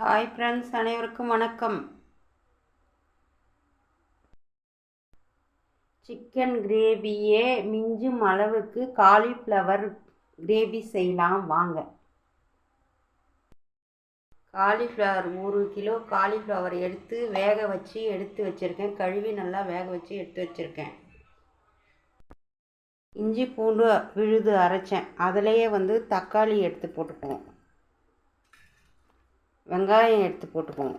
Hi friends அனைவருக்கும் வணக்கம். Chicken கிரேவியே மிஞ்சும் அளவுக்கு காலிஃப்ளவர் கிரேவி செய்யலாம். வாங்க. காலிஃப்ளவர் ஒரு கிலோ காலிஃப்ளவர் எடுத்து வேக வச்சு எடுத்து வச்சுருக்கேன். கழுவி நல்லா வேக வச்சு எடுத்து வச்சுருக்கேன். இஞ்சி பூண்டு விழுது அரைச்சேன். அதிலையே வந்து தக்காளி எடுத்து போட்டுக்குவோம் வெங்காயம் எடுத்து போட்டுக்குவோம்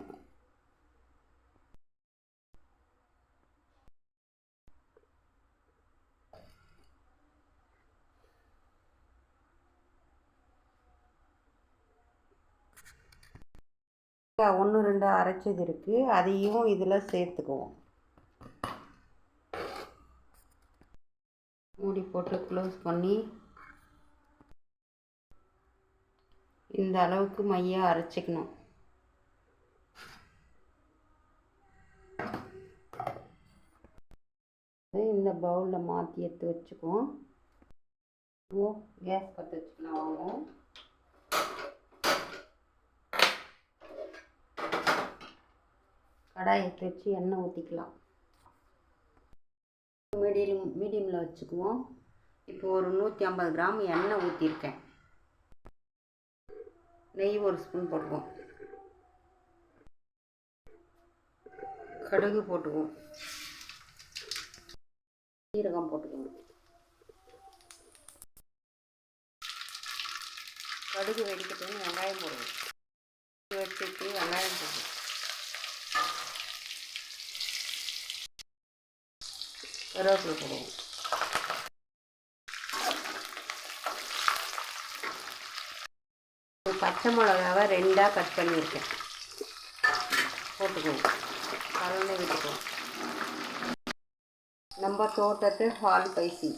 ஒன்று ரெண்டு அரைச்சது இருக்குது அதையும் இதில் சேர்த்துக்குவோம். மூடி போட்டு க்ளோஸ் பண்ணி இந்த அளவுக்கு மையாக அரைச்சிக்கணும். இந்த பவுலில் மாற்றி எடுத்து வச்சுக்குவோம். ஓ கேஸ் பற்ற வச்சுக்கலாம் வாங்குவோம் கடாய் எடுத்து வச்சு எண்ணெய் ஊற்றிக்கலாம் மீடியம் மீடியமில் வச்சுக்குவோம். இப்போ ஒரு நூற்றி ஐம்பது கிராம் எண்ணெய் ஊற்றிருக்கேன் நெய் ஒரு ஸ்பூன் போட்டுக்குவோம். கடுகு போட்டுக்குவோம். சீரகம் போட்டுக்கோங்க. கடுகு வெடிக்கட்டுன்னு வெங்காயம் போடுவோம் வெடிச்சிட்டு வெங்காயம் போடுவோம் கருவேப்பிலை போடுவோம் பச்சை மிளகாவை ரெண்டாக கட் பண்ணியிருக்கேன். போட்டுக்குவோம் கலந்து விட்டுக்குவோம் நம்ம தோட்டத்து ஹால் பைசி.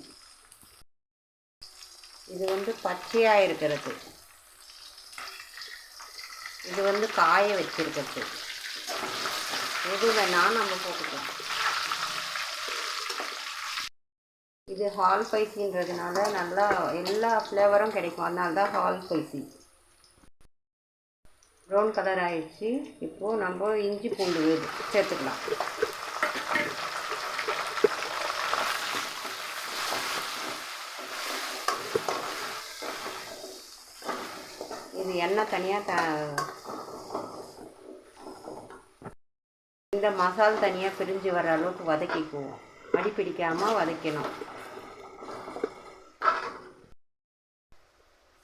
இது வந்து பச்சையாக இருக்கிறது. இது வந்து காய வச்சிருக்கிறது. எது வேணால் நம்ம போட்டுக்கலாம். இது ஹால் பைசின்றதுனால நல்லா எல்லா ஃப்ளேவரும் கிடைக்கும். அதனால தான் ஹால் பைசி. ப்ரௌன் கலர் ஆயிடுச்சு. இப்போது நம்ம இஞ்சி பூண்டு சேர்த்துக்கலாம் இது எண்ணெய் தனியாக த இந்த மசால் தனியாக பிரிஞ்சு வர அளவுக்கு வதக்கிக்குவோம். அடி பிடிக்காமல் வதக்கணும்.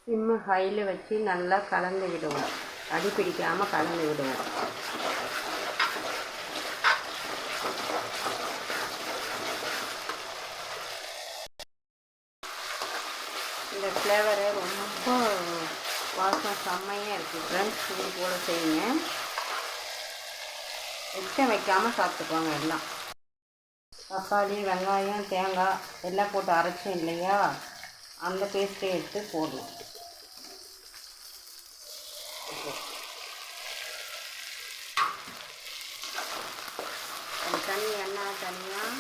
சிம்மு ஹையில் வச்சு நல்லா கலந்து விடுவோம். அடி பிடிக்காமல் கலந்து விடுவோம். இந்த ஃப்ளேவரு வாசம் செம்மையாக இருக்குது ஃப்ரெண்ட்ஸ் இது போல் செய்யுங்க. எச்சம் வைக்காமல் சாப்பிட்டுக்குவாங்க எல்லாம். தக்காளி வெங்காயம் தேங்காய் எல்லாம் போட்டு அரைச்சோம் இல்லையா? அந்த பேஸ்ட்டை எடுத்து போடணும். தனி எண்ணெய் தனியாக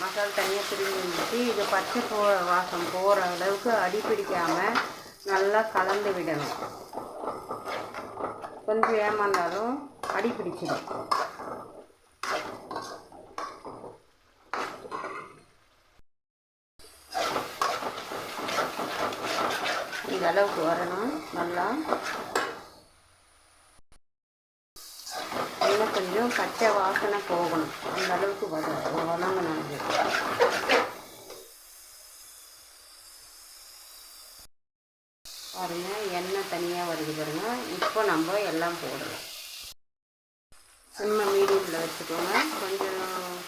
மசாலா தனியாக திரும்பி வந்துட்டு இது பச்சை போ வாசம் போகிற அளவுக்கு அடி பிடிக்காமல் நல்லா கலந்து விடணும். கொஞ்சம் ஏமாந்தாலும் அடி பிடிச்சிடும். இந்த அளவுக்கு வரணும். நல்லா. இன்னும் கொஞ்சம் பச்சை வாசனை போகணும். அந்த அளவுக்கு வத வதங்கணும். பாருங்கள் எண்ணெய் தனியாக வருது பாருங்க. இப்போ நம்ம எல்லாம் போடலாம். சிம்ம மீடியமில் வச்சுக்கோங்க. கொஞ்சம்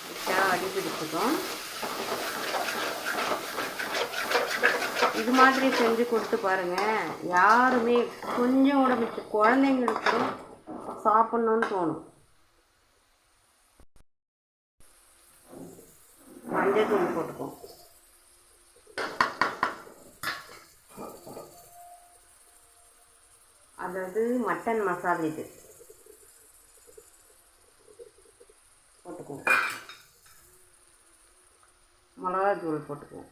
விட்டா அடிபிடிச்சுக்கும் இது மாதிரி செஞ்சு கொடுத்து பாருங்க. யாருமே கொஞ்சம் கூட மிச்சம் குழந்தைங்களுக்கு சாப்பிட்ணுன்னு தோணும். மஞ்சள் தூள் போட்டுக்கோங்க அதாவது மட்டன் மசாலா இது. போட்டுக்குவோம் மிளகா தூள் போட்டுக்குவோம்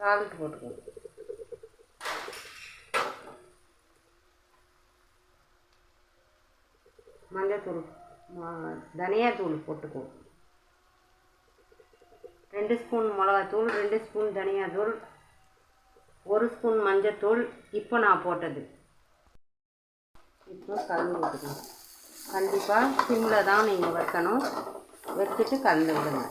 சால்ட் போட்டுக்குவோம் மஞ்சத்தூள் தனியா தனியாத்தூள் போட்டுக்குவோம் ரெண்டு ஸ்பூன் மிளகாத்தூள் ரெண்டு ஸ்பூன் தனியாத்தூள் ஒரு ஸ்பூன் மஞ்சத்தூள். இப்போ நான் போட்டது. இப்போ கலந்து விட்டுக்கணும் கண்டிப்பாக சிம்மில் தான் நீங்கள் வைக்கணும் வச்சுட்டு கலந்து விடுங்க.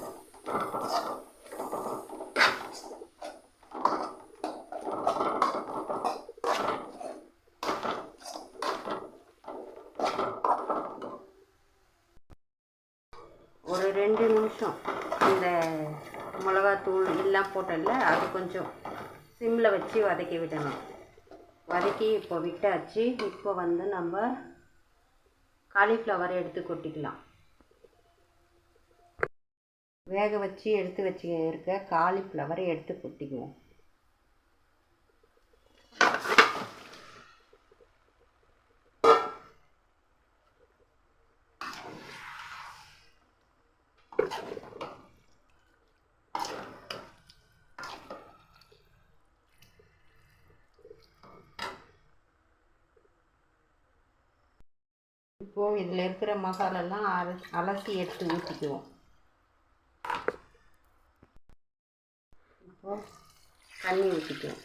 ஒரு ரெண்டு நிமிஷம். இந்த மிளகாத்தூள் எல்லாம் போட்டல அது கொஞ்சம் சிம்மில் வச்சு வதக்கி விடணும். வதக்கி இப்போ விட்டாச்சு. இப்போ வந்து நம்ம காலிஃப்ளவர் எடுத்து கொட்டிக்கலாம். வேக வச்சு எடுத்து வச்சு இருக்க காலிஃப்ளவரை எடுத்து கொட்டிக்குவோம். இப்போது இதில் இருக்கிற மசாலெல்லாம் அல அலசி எடுத்து ஊற்றிக்குவோம் இப்போ தண்ணி ஊற்றிக்குவோம்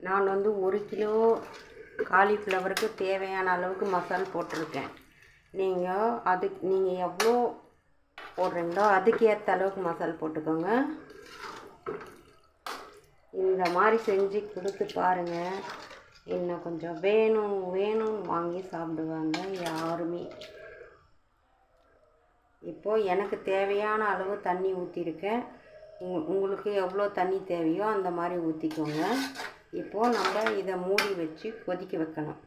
நான் வந்து ஒரு கிலோ காலிஃப்ளவருக்கு தேவையான அளவுக்கு மசால் போட்டிருக்கேன். நீங்கள் அதுக்கு நீங்கள் எவ்வளோ போடுறீங்களோ அதுக்கு ஏற்ற அளவுக்கு மசால் போட்டுக்கோங்க. இந்த மாதிரி செஞ்சு கொடுத்து பாருங்கள் இன்னும் கொஞ்சம் வேணும் வேணும் வாங்கி சாப்பிடுவாங்க யாருமே. இப்போது எனக்கு தேவையான அளவு தண்ணி ஊற்றிருக்கேன் உங் உங்களுக்கு எவ்வளோ தண்ணி தேவையோ அந்த மாதிரி ஊற்றிக்கோங்க இப்போது நம்ம இதை மூடி வச்சு கொதிக்க வைக்கணும்.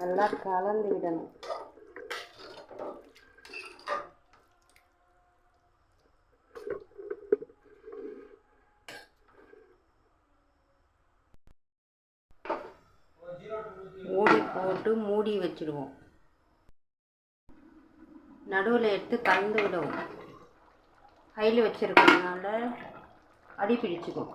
நல்லா கலந்து விடணும் மூடி போட்டு மூடி வச்சிடுவோம். நடுவில் எடுத்து கலந்து விடுவோம். கையில் வச்சிருக்கறதுனால அடி பிடிச்சிக்கும்.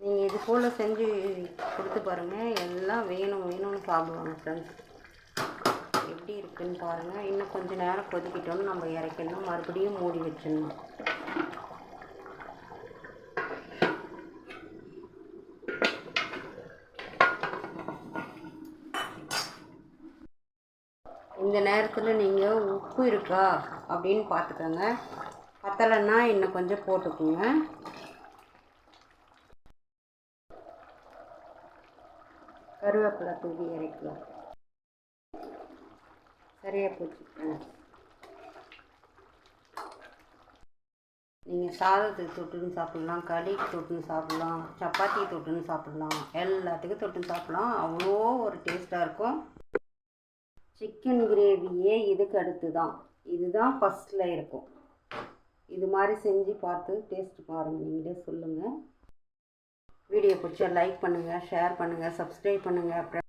நீங்கள் இது போல் செஞ்சு கொடுத்து பாருங்கள் எல்லாம் வேணும் வேணும்னு சாப்பிடுவாங்க ஃப்ரெண்ட்ஸ் எப்படி இருக்குன்னு பாருங்கள் இன்னும் கொஞ்சம் நேரம் கொதிக்கிட்டோன்னு நம்ம இறக்கணும் மறுபடியும் மூடி வச்சிடணும். இந்த நேரத்தில் நீங்கள் உப்பு இருக்கா அப்படின்னு பார்த்துக்கோங்க பத்தலைன்னா இன்னும் கொஞ்சம் போட்டுக்கோங்க. கருவேப்பிலை தூவி இறக்கலாம் சரியாக போச்சு. நீங்கள் சாதத்துக்கு தொட்டுன்னு சாப்பிட்லாம் களிக்கு தொட்டுன்னு சாப்பிட்லாம் சப்பாத்தி தொட்டுன்னு சாப்பிட்லாம் எல்லாத்துக்கும் தொட்டுன்னு சாப்பிட்லாம். அவ்வளோ ஒரு டேஸ்ட்டாக இருக்கும். சிக்கன் கிரேவியே இதுக்கு அடுத்து தான் இதுதான் ஃபஸ்ட்டில் இருக்கும். இது மாதிரி செஞ்சு பார்த்து டேஸ்ட் பாருங்கள் நீங்களே சொல்லுங்கள் வீடியோ பிடிச்சா லைக் பண்ணுங்கள் ஷேர் பண்ணுங்கள் சப்ஸ்கிரைப் பண்ணுங்கள் அப்புறம்